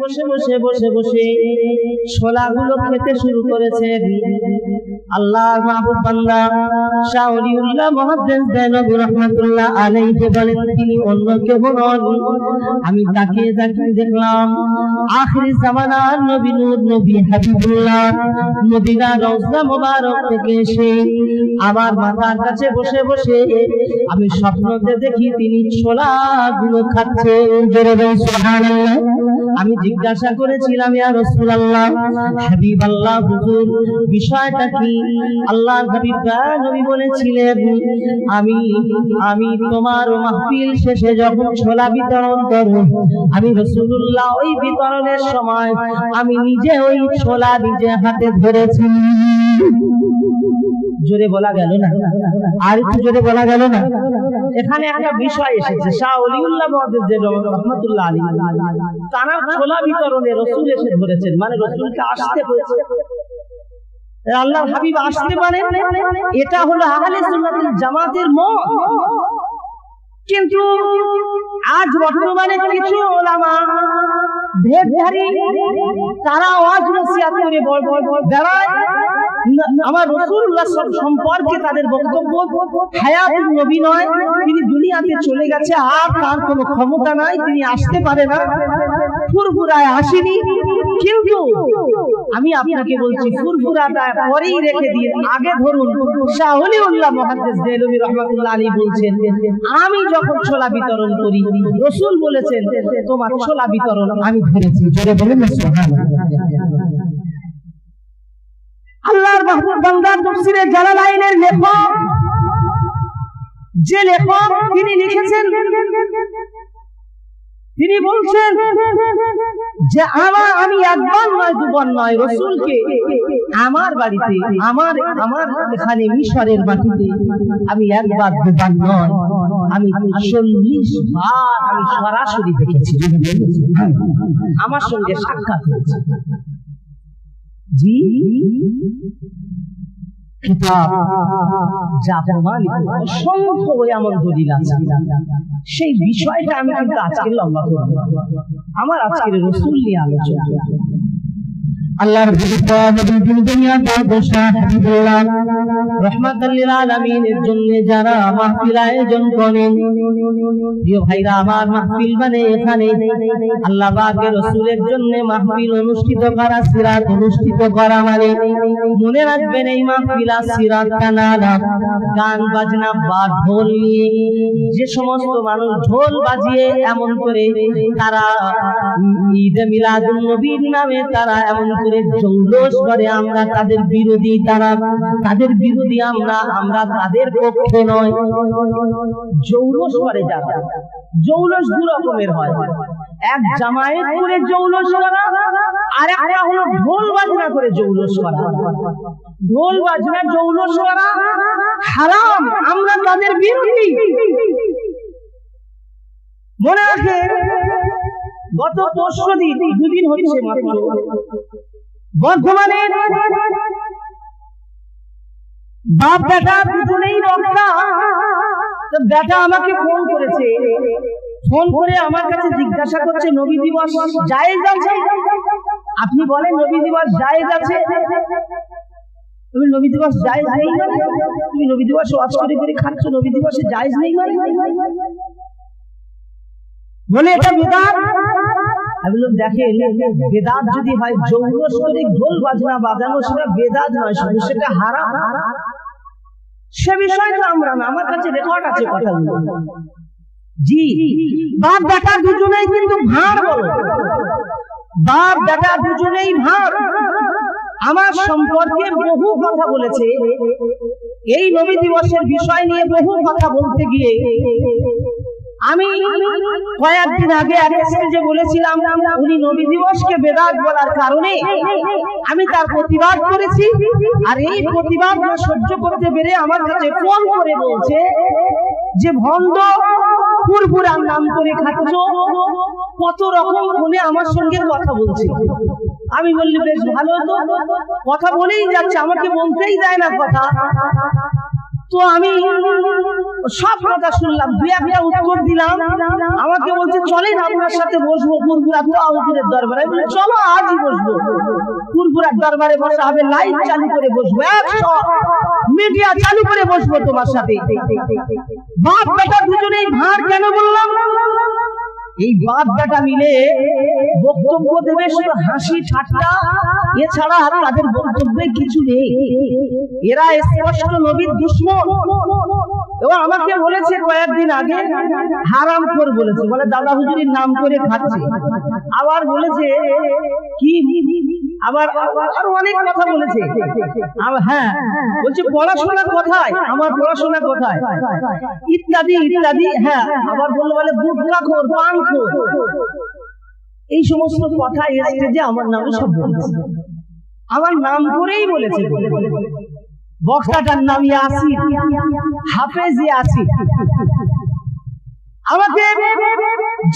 বসে বসে বসে বসে ছোলাগুলো খেতে শুরু করেছেন। আল্লাহ আমি আমার কাছে বসে বসে আমি স্বপ্নতে দেখি তিনি ছোলাগুলো খাচ্ছেন। সুবহানাল্লাহ। আমি জিজ্ঞাসা করেছিলাম, ইয়া রাসূলুল্লাহ হাবিব আল্লাহ হুজুর, বিষয়টা কি? আল্লাহর হাবিব নবী বলেছিলেন, আমি আমি তোমার মাহফিল শেষে যখন ছোলা বিতরণ করব, আমি রাসূলুল্লাহ ওই বিতরণের সময় আমি নিজে ওই ছোলা নিজে হাতে ধরেছি। জোরে বলা গেল না, আর একটু জোরে বলা গেল না। এখানে একটা বিষয় এসেছে, শাহ অলিউল্লাহ রহমতুল্লাহ আলী তারা খোলা বিতরণে রসুল এসে ধরেছেন মানে রসুলকে আসতে হয়েছে। আল্লাহ হাবিব আসতে পারে এটা হলো আহলে সুন্নাতুল জামাতের মত। কিন্তু আজ বর্তমানে কিছু ওলামা ভেদধারী তারা ওয়াজ নসিহত করে বড় বড় বড় বেড়ায়। আমার রাসূলুল্লাহ সম্পর্কে তাদের বক্তব্য হায়াতুল নবী নয় তিনি দুনিয়াতে চলে গেছে আর তার কোনো ক্ষমতা নাই তিনি আসতে পারে না। ফুরফুরায় আসেনি। কিন্তু আমি আপনাকে বলছি ফুরফুরাটা পরেই রেখে দিন আগে ধরুন শাহ ওলিউল্লাহ মুহাদ্দিস দেলভী রাহমাতুল্লাহ আলী বলছেন আমি যখন ছোলা বিতরণ করি রসূল বলেছেন তোমার ছোলা বিতরণ আমি ধরেছি জোরে বলেন সুবহানাল্লাহ। আল্লাহর মাহবুব বান্দার তাফসীরে জালালাইনের লেখক। যে লেখক তিনি লিখেছেন, তিনি বলছেন যে, আমার, আমি একবার নয় দুবার নয়, রসুলকে আমার বাড়িতে, আমার আমার এখানে মিশরের মাটিতে আমি একবার দুবার নয়, আমি চল্লিশ বার আমি সরাসরি দেখেছি। আমার সঙ্গে সাক্ষাৎ হয়েছে। সেই বিষয়টা আমি কিন্তু আজকে লম্বা করব। আমার আজকের রসুল নিয়ে আলোচনা। আল্লাহর নবী বাদশাহ হাবিবুল্লাহ রহমাতুল লিল আলামিনের জন্য যারা মাহফিল আয়োজন করেন, প্রিয় ভাইরা আমার মাহফিল মানে এখানে আল্লাহ পাকের রাসূলের জন্য মাহফিল অনুষ্ঠিত করা, সিরাত অনুষ্ঠিত করা মানে। মনে রাখবেন এই মাহফিল সিরাত গান বাজনা বা ঢোল নিয়ে যে সমস্ত মানুষ ঢোল বাজিয়ে এমন করে তারা ঈদে মিলাদুন নবীর নামে তারা এমন করে জৌলস করে আমরা তাদের বিরোধী তারা তাদের বিরোধী আমরা আমরা তাদের পক্ষে নয় জৌলস করে যারা, জৌলস দু রকমের হয়। এক জামায়াত করে জৌলস করা আর একটা হলো ঢোল বাজনা করে জৌলস করা। ঢোল বাজনা, জৌলস করা, হারাম, আমরা তাদের বিরোধী। মনে আছে গত পরশু দিন দুদিন হচ্ছে মাত্র বর্ধমানে বাপ বেটা দুজনেই বক্তা তো বেটা আমাকে ফোন করেছে। ফোন করে আমার কাছে জিজ্ঞাসা করছে, নবী দিবস জায়েজ আছে? আপনি বলেন, নবী দিবস জায়েজ আছে। তুমি নবী দিবস জায়েজ নেই মানে? তুমি নবী দিবস ওয়াজ করে করে খাচ্ছ, নবী দিবসে জায়েজ নেই মানে? বলে, এটা বেদাত আমি দেখেন বেদাত যদি হয় ঢোল বাজনা বাজানো সেটা বেদাত নয়, শুধু সেটা হারাম। সে বিষয় তো আমরা আমার কাছে রেকর্ড আছে জি বাপ বেটা দুজনেই কিন্তু বলো। বাপ বেটা দুজনেই আমার সম্পর্কে বহু কথা বলেছে। এই নবী দিবসের বিষয় নিয়ে বহু কথা বলতে গিয়ে আমি কয়েকদিন আগে এক স্টেজে বলেছিলাম, উনি নবী দিবসকে বেদাত বলার কারণে আমি তার প্রতিবাদ করেছি, আর এই প্রতিবাদ সহ্য করতে পেরে আমার কাছে ফোন করে বলছে যে, ভণ্ড, ফুরফুরার নাম করে খাচ্ছ, কত রকম ফোনে আমার সঙ্গে কথা বলছে। আমি বললি বেশ ভালো তো, কথা বলেই যাচ্ছে, আমাকে বলতেই দেয় না কথা। তো আমি সব কথা শুনলাম দুই একটা উত্তর দিলাম। আমাকে বলছে, চলেন আপনার সাথে বসবো কুরকুরা হুজুরের দরবারে। বলে চলো, আজই বসবো। পুরপুরার দরবারে বসা হবে, লাইট চালু করে বসবো, একশো। মিডিয়া চালু করে বসবো তোমার সাথে। বাপ বেটা দুজনেই ভাঁড় কেন বললাম এই বাদটা মিলে বক্তব্য দেবে শুধু হাসি ঠাট্টা। এছাড়া আর তাদের বক্তব্যে কিছু নেই। এরা স্পষ্ট নবীর দুশ্মন। আমাকে বলেছে কয়েকদিন আগে, হারাম বলেছে, বলে দাদা হুজুরির নাম করে খাচ্ছে। আবার বলেছে, কি? আবার অনেক কথা বলেছে। হ্যাঁ বলছে, পড়াশোনা কোথায়? আমার পড়াশোনা কোথায়? ইত্যাদি ইত্যাদি হ্যাঁ আবার বলল, বলে গুটকা খোর, পান খোর। এই সমস্ত কথা এসছে যে আমার নামে সব বলেছে। আমার নাম করেই বলেছে। বক্তাটার নাম হাফেজ আমাকে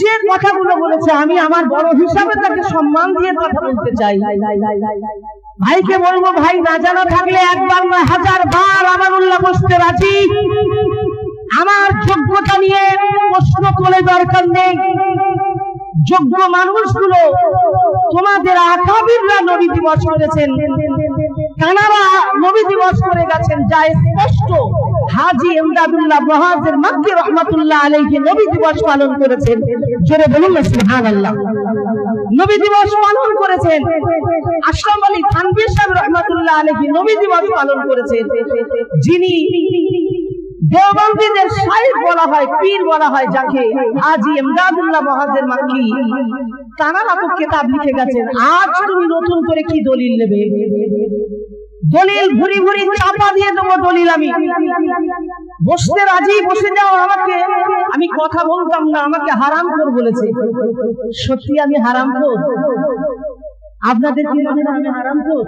যে কথাগুলো বলেছে, আমি আমার বড় হিসাবে তাকে সম্মান দিয়ে কথা বলতে চাই। ভাইকে বলব, ভাই, না জানা থাকলে একবার না হাজার বার আমার উল্লাহ বসতে রাজি। আমার যোগ্যতা নিয়ে প্রশ্ন তোলে দরকার নেই। যোগ্য মানুষগুলো তোমাদের আকাবিররা নবী দিবস করেছেন। কানারা নবী দিবস করে গেছেন, যা স্পষ্ট হাজি এমদাদুল্লাহ মহাজের নবী দিবস পালন করেছেন। জোরে বলুন নবী দিবস পালন করেছেন। আশরাফ আলী সাহেব রহমাতুল্লাহ আলাইহি নবী দিবস পালন করেছেন। যিনি দেওবন্দিদের বলা হয়, পীর বলা হয় যাকে। আজি এমদাদুল্লাহ মহাজের মাক্কি তারা তো কেতাব লিখে গেছেন। আজ তুমি নতুন করে কি দলিল নেবে? দলিল ভুরি ভুরি চাপা দিয়ে দেবো দলিল আমি। বসতে রাজি, বসে যাও আমাকে। আমি কথা বলতাম না, আমাকে হারাম কর বলেছে। সত্যি আমি হারাম কর আপনাদের কি মনে আমি হারাম কর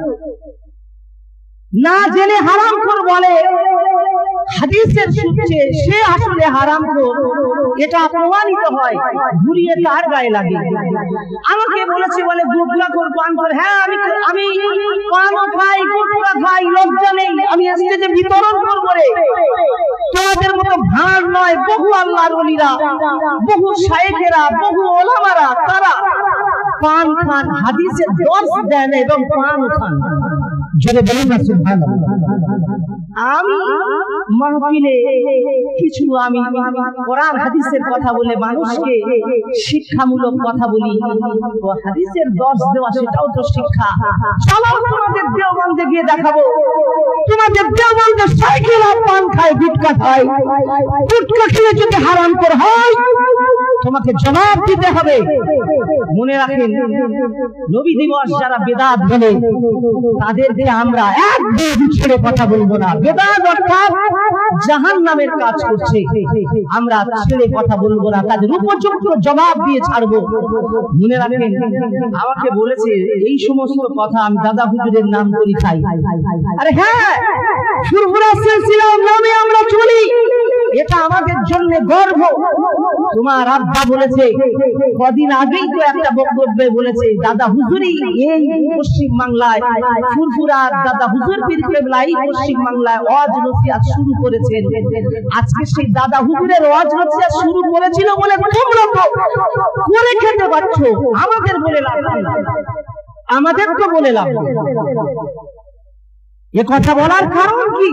না জেনে হারাম কর বলে। হাদিসের সূত্রে সে আসলে হারাম এটা প্রমাণিত হয়। ঘুরিয়ে তার গায়ে লাগে আমাকে বলেছে, বলে গুটলা কর পান কর হ্যাঁ আমি আমি পানও খাই গুটলা খাই লজ্জা নেই আমি স্টেজে বিতরণ করব রে, তোমাদের মতো ভাঁড় নয়, বহু আল্লাহর ওলিরা, বহু শায়েখেরা, বহু ওলামারা, তারা পান খান হাদিসের দর্শ দেন এবং পান খান। জোরে বলুন না আমি মাহফিলে কিছু আমি কোরআন, হাদিসের কথা বলে মানুষকে শিক্ষামূলক কথা বলি। হাদিসের দর্শ দেওয়া সেটাও তো শিক্ষা। চলো তোমাদের দেওবন্দে গিয়ে দেখাবো। তোমাদের দেওবন্দে সাইকেল পান খায় গুটকা খায়। গুটকা খেলে যদি হারাম করে হয় তোমাকে জবাব দিতে হবে। মনে রাখেন, নবী দিবস যারা বেদাত বলে, তাদেরকে আমরা এক ছেড়ে কথা বলব না। বেদাত অর্থাৎ জাহান নামের কাজ করছে। আমরা ছেড়ে কথা বলব না, তাদের উপযুক্ত জবাব দিয়ে ছাড়বো। মনে রাখেন, আমাকে বলেছে, এই সমস্ত কথা আমি দাদা হুজুরের নাম করি খাই। আরে হ্যাঁ ফুরফুরা সিলসিলার নামে আমরা চলি। এটা আমাদের জন্য গর্ব তোমার আব্বা বলেছে, কদিন আগেই তো একটা বক্তব্যে বলেছে, দাদা হুজুরই এই পশ্চিম বাংলায় ফুরফুরার দাদা হুজুর পীর কেবলাই পশ্চিম বাংলায় ওয়াজ নসিহত শুরু করেছেন আজকে সেই দাদা হুজুরের ওয়াজ নসিহত শুরু করেছিল বলে তোমরা করে খেতে পারছ আমাদের বলে লাভ। আমাদের তো বলে লাভ। এ কথা বলার কারণ কি?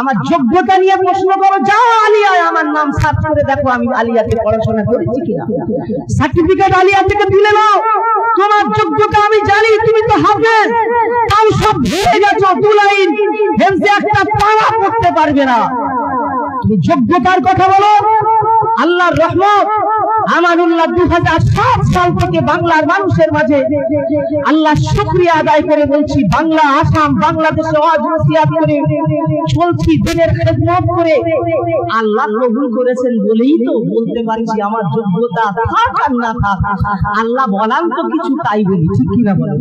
আমার যোগ্যতা নিয়ে প্রশ্ন করো, যাও আলিয়ায়, আমার নাম সার্চ করে দেখো আমি আলিয়াতে পড়াশোনা করেছি কিনা। সার্টিফিকেট আলিয়া থেকে তুলে নাও। তোমার যোগ্যতা আমি জানি, তুমি তো হাফেজ তাও সব ভেঙে গেছো, দু লাইন। হেলসে একটা পাড়া পড়তে পারবে না। তুমি যোগ্যতার কথা বলো, আল্লাহর রহমত। আমানুল্লাহ দু হাজার সাত সাল থেকে বাংলার মানুষের মাঝে আল্লাহ শুক্রিয়া আদায় করে বলছি, বাংলা, আসাম, বাংলাদেশে, ওয়াজ করে চলছি দিনের খেদমত করে। আল্লাহ কবুল করেছেন বলেই তো বলতে পারছি আমার যোগ্যতা থাক আর না থাক। আল্লাহ বলান তো কিছু তাই বলি, ঠিক কিনা বলেন?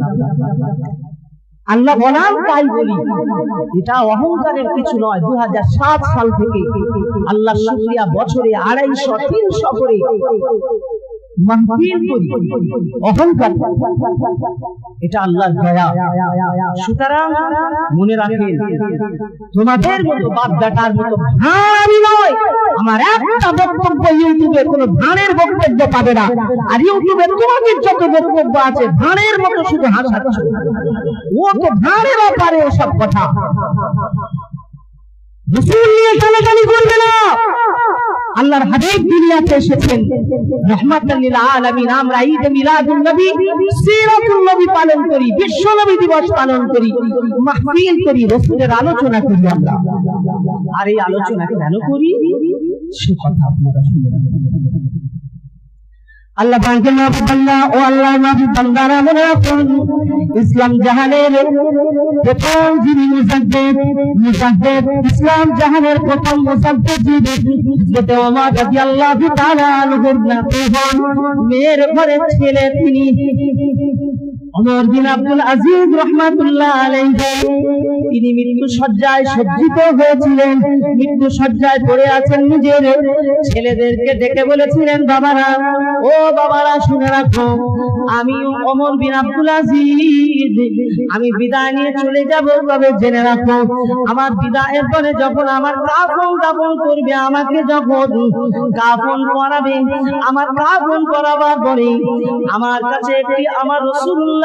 আল্লাহ বলান তাই বলি। এটা অহংকারের কিছু নয়। দু সাল থেকে আল্লাহ শুক্রিয়া বছরে আড়াইশো, তিনশো করে অহংকার। এটা আল্লাহর দয়া। সুতরাং মনে রাখেন, তোমাদের মতো বাপদাটার মতো ভাঁড় আমি নয় আমার একটা বক্তব্য ইউটিউবে কোনো ভাঁড়ের বক্তব্য পাবে না। আর ইউটিউবে তোমাদের যত বক্তব্য আছে, ভাঁড়ের মতো শুধু হাসাচ্ছ ও তো ভাঁড়েরও পারে ওসব কথা। আল্লাহর নবী পালন করি দিবস পালন করি আলোচনা আলোচনা কেন করি? সে কথা আপনারা শুনে আল্লাহ পাকের নবী বান্দা ও আল্লাহ নবী বান্দারা মনে রাখুন ইসলাম জাহানের প্রথম যিনি মুসাদ্দেদ মুসাদ্দেদ ইসলাম জাহানের প্রথম মুসাদ্দেদ যিনি, হযরত ওমর রাদিয়াল্লাহু তাআলা আনহুর নাতি হন, মেয়ের ঘরের ছেলে তিনি। ওমর বিন আব্দুল আজিজ রহমাতুল্লাহ আলাইহি, তিনি মৃত্যু সজ্জায় সজ্জিত হয়েছিলেন। মৃত্যু সজ্জায় পড়ে আছেন নিজের ছেলেদেরকে ডেকে বলেছিলেন, বাবারা, ও বাবারা, শুনে রাখো আমি ওমর বিন আব্দুল আজিজ, আমি বিদায় নিয়ে চলে যাব, তবে জেনে রাখো, আমার বিদায়ের পরে যখন আমার কাফন কাফন করবে, আমাকে যখন কাফন পরাবে, আমার কাফন করাবার পরে আমার কাছে একটি, আমার রসুল্লাহ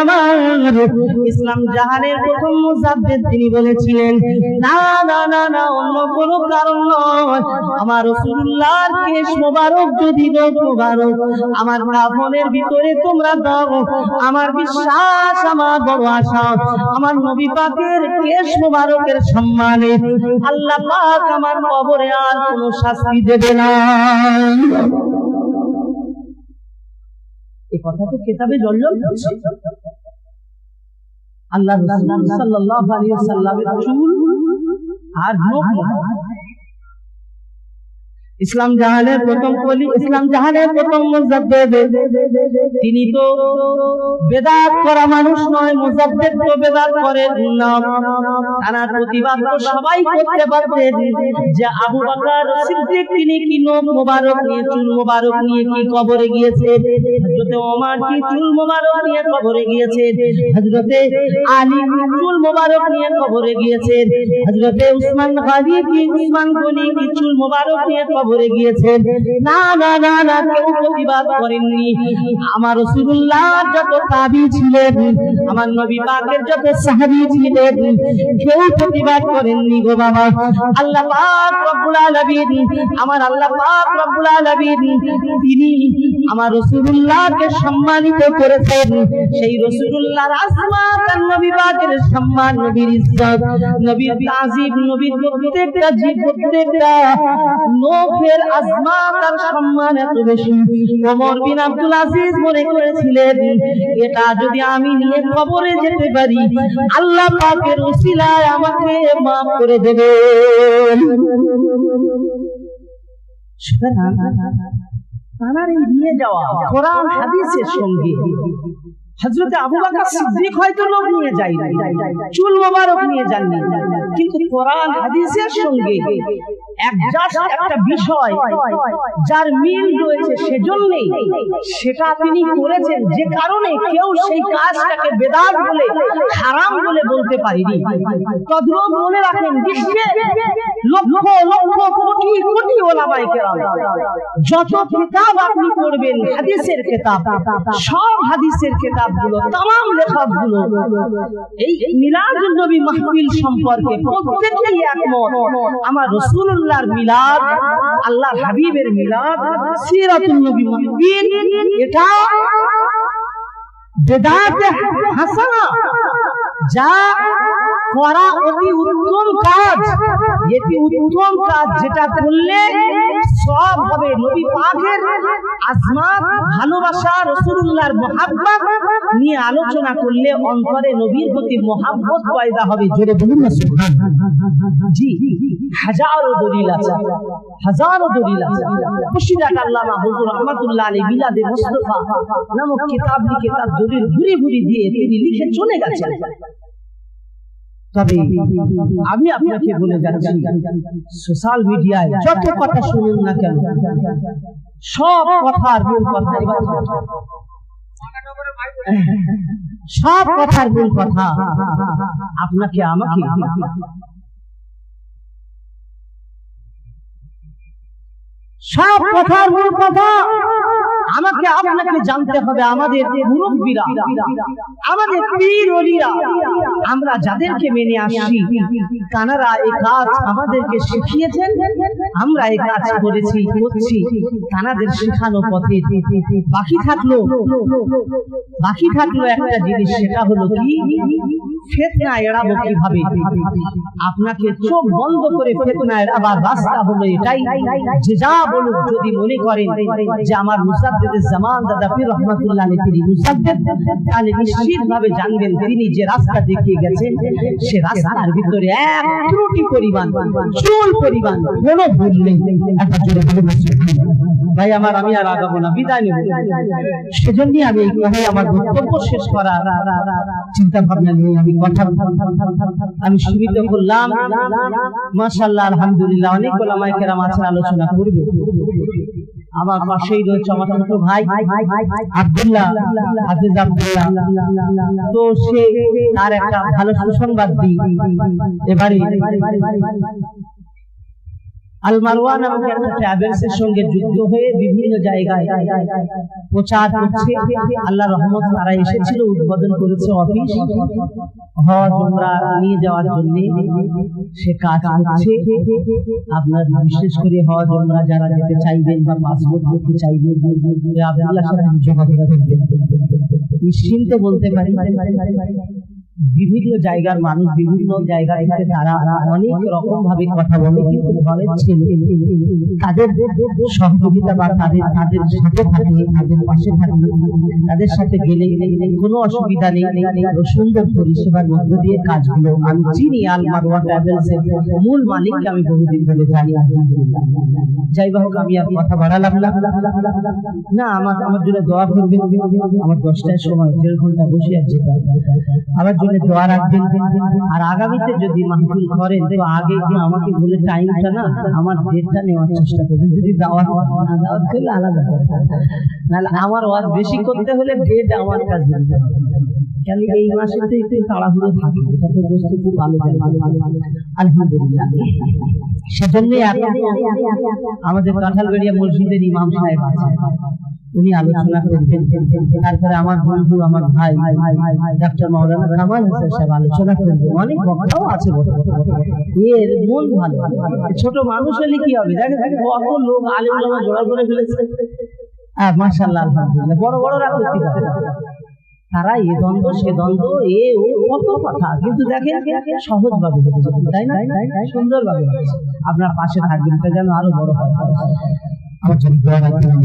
আমার। ইসলাম জাহানের প্রথম তিনি বলেছিলেন, না না না না, অন্য কারণ নয়। আমার কেশ মোবারক যদি মোবারক। আমার কাফনের ভিতরে তোমরা দাও। আমার বিশ্বাস, আমার বড় আশা, আমার নবী পাকের কেশ মোবারকের সম্মানে আল্লাহ পাক আমার কবরে আর কোনো শাস্তি দেবে না। এই কথা তো কেতাবে করছে। আল্লাহ সাল্লাহ আলাইহি ওয়াসাল্লামের চুল আর নখ ইসলাম জাহানের প্রথম কলি ইসলাম জাহানের প্রথম মুজাদ্দেদ। তিনি তো বেদাত করা মানুষ নয়, মুজাদ্দেদ তো বেদাত করেন না। তার প্রতিবাদ তো সবাই করতে পারতেন যে আবু বকর সিদ্দিক তিনি কি নখ মোবারক নিয়ে, চুল মোবারক নিয়ে কি কবরে গিয়েছে? হযরতে ওমর কি চুল মোবারক নিয়ে কবরে গিয়েছে? হযরতে আলী কি চুল মোবারক নিয়ে কবরে গিয়েছে? হযরতে উসমান গাজী কি উসমান গনি কি চুল মোবারক নিয়ে কবরে গিয়েছেন। না না না না, কেউ প্রতিবাদ করেননি। আমার রাসূলুল্লাহ যত তাবি ছিলেন, আমার নবী পাকের যত সাহাবী ছিলেন, কেউ প্রতিবাদ করেননি গো বাবা। আল্লাহ পাক রব্বুল আলামিন, আমার আল্লাহ পাক রব্বুল আলামিন, তিনি আমার রাসূলুল্লাহকে সম্মানিত করেছেন। সেই রাসূলুল্লাহর আসমাত আর নবী পাকের সম্মান, নবীর ইজ্জত, নবীর তাজিম নবীর প্রত্যেকটা জীব, প্রত্যেকটা নখের আজমাত আর সম্মান এত বেশি। ওমর বিন আব্দুল আজিজ মনে করেছিলেন, এটা যদি আমি নিয়ে কবরে যেতে পারি, আল্লাহ পাকের উসিলায় আমাকে মাফ করে দেবে তার নিয়ে যাওয়া কোরআন হাদিসের সঙ্গে হজরতে আবু বকর সিদ্দিক হয়তো লোক নিয়ে যায় চুল মোবারক নিয়ে যাননি। কিন্তু কোরআন হাদিসের সঙ্গে একটা বিষয় যার মিল রয়েছে সেজন্যই সেটা তিনি করেছেন। যে কারণে কেউ সেই কাজটাকে বেদাত বলে হারাম বলে বলতে পারেনি। তদ্রুপ মনে রাখেন বিশ্বে লক্ষ লক্ষ কোটি কোটি ওলামায়ে কেরাম। যত কিতাব আপনি পড়বেন হাদিসের কিতাব সব হাদিসের গুলো তাম লেখক এই মিলাদ নবী মাহফিল সম্পর্কে প্রত্যেকেই একমত আমার রসুল্লাহর মিলাদ আল্লাহ হাবিবের মিলাদ সিরাতুল নবী মাহফিল এটা হাসানা, যা করা অতি উত্তম কাজ। এটি উত্তম কাজ যেটা করলে সব হবে। নবী পাখের আজমাত, ভালোবাসা রসুল্লাহর মোহাব্বত নিয়ে আলোচনা করলে অন্তরে নবীর প্রতি মহাব্বত পয়দা হবে জোরে বলুন না, সুবহানাল্লাহ। জি, হাজারো দলিল আছে। হাজারো দলিল আছে। আল্লামা হুজুর রহমাতুল্লাহ মুস্তাফা নামক কিতাব লিখে তার দলিল ঘুরে ঘুরে দিয়ে তিনি লিখে চলে গেছেন। তবে আমি আপনাকে বলে যাচ্ছি, সোশ্যাল মিডিয়ায় যত কথা শুনুন না কেন, সব মূল কথা সব কথার ভুল কথা। আপনাকে আমাকে। সব কথার মূল কথা। আমাকে আপনাকে জানতে হবে আমাদের মুরব্বীরা, আমাদের পীর অলিরা। আমরা যাদেরকে মেনে আসছি তানারা এই কাজ আমাদেরকে শিখিয়েছেন, আমরা এই কাজ করেছি, করছি তানাদের শেখানো পথে। বাকি থাকল বাকি থাকল একটা জিনিস, সেটা হলো কি? ফেতনা এড়াবো কীভাবে? আপনাকে চোখ বন্ধ করে ফেতনা এড়াবার রাস্তা হলো এটাই। যে যা বলুক যদি মনে করেন যে আমার মুসাদ্দেদের জামান দাদা পীর রহমাতুল্লাহ তিনি মুসাদ্দেদ, তাহলে নিশ্চিত ভাবে জানবেন তিনি যে রাস্তা দেখিয়ে গেছেন, সে রাস্তার ভিতরে এক ত্রুটি পরিমাণ, চুল পরিমাণ, কোনো ভুল নেই। একটা জোরে ভাই, আমার আমি আর আগাবো না, বিদায় নেব। সেজন্যই আমি এই আমার বক্তব্য শেষ করার চিন্তা ভাবনা নিয়ে আমি আমি সীমিত করলাম মাশাআল্লাহ, আলহামদুলিল্লাহ, অনেক ওলামায়ে কেরাম আছেন, আলোচনা করবে। আমার পাশেই রয়েছে আমার ছোট ভাই, আব্দুল্লাহ হাফিজ আব্দুল্লাহ। তো সে তার একটা ভালো সুসংবাদ দিই। এবারে আল মারওয়ান একটা ট্রাভেলসের সঙ্গে যুক্ত হয়ে বিভিন্ন জায়গায় প্রচার করছে আল্লাহ রহমত তারা এসেছিল উদ্বোধন করেছে অফিস হজ নিয়ে যাওয়ার জন্য সে কাজ করছে। আপনার বিশেষ করে হজ উমরা যারা যেতে চাইবেন বা পাসপোর্ট করতে চাইবেন আব্দুল্লাহ সাহেব যোগাযোগ নিশ্চিন্ত বলতে পারি বিভিন্ন জায়গার মানুষ, বিভিন্ন জায়গা থেকে তারা অনেক রকম ভাবে কথা বলে, কিন্তু ঘরের ছেলে তাদের সহযোগিতা বা তাদের তাদের সাথে থাকে, তাদের পাশে থাকে, তাদের সাথে গেলে কোনো অসুবিধা নেই। সুন্দর পরিষেবার মধ্য দিয়ে কাজগুলো আমি চিনি আল মারওয়া ট্রাভেলস এর মূল মালিককে আমি বহুদিন ধরে জানি যাই হোক, আমি আর কথা বাড়ালাম না। আমার আমার জন্য দোয়া করবেন। আমার দশটার সময়, দেড় ঘণ্টা বসে আছে। আমার জন্য দোয়া রাখবেন। আর আগামীতে যদি মাহফিল করেন, তো আগে একটু আমাকে বলে টাইমটা না, আমার ডেটটা নেওয়ার চেষ্টা করবেন। যদি দাওয়াত না দাওয়াত করলে আলাদা নাহলে আমার ওয়াজ বেশি করতে হলে ডেট আমার কাছে কেন এই মাসে তো একটু তাড়াহুড়ো থাকে, এটা তো বস্তু খুব ভালো আলহামদুলিল্লাহ। সেজন্যই আমাদের কাঁঠালবাড়িয়া মসজিদের ইমাম সাহেব আছে উনি আলোচনা করবেন। তারপরে আমার বন্ধু আমার ভাই ডাক্তার মাওলানা কামাল হোসেন সাহেব আলোচনা করবেন। অনেক বক্তাও আছে এর মন ভালো। ছোট মানুষ হলে কি হবে? দেখেন কত লোক আলেম জোড়া করে ফেলেছে। হ্যাঁ আলহামদুলিল্লাহ। বড় বড়রা করতে তারা এ দ্বন্দ্ব সে দ্বন্দ্ব এ ও কত কথা। কিন্তু দেখেন সহজ ভাবে তাই না? সুন্দর ভাবে আপনার পাশে থাকবেন এটা যেন আরও বড় হয়। அவற்றின் போராட்டம்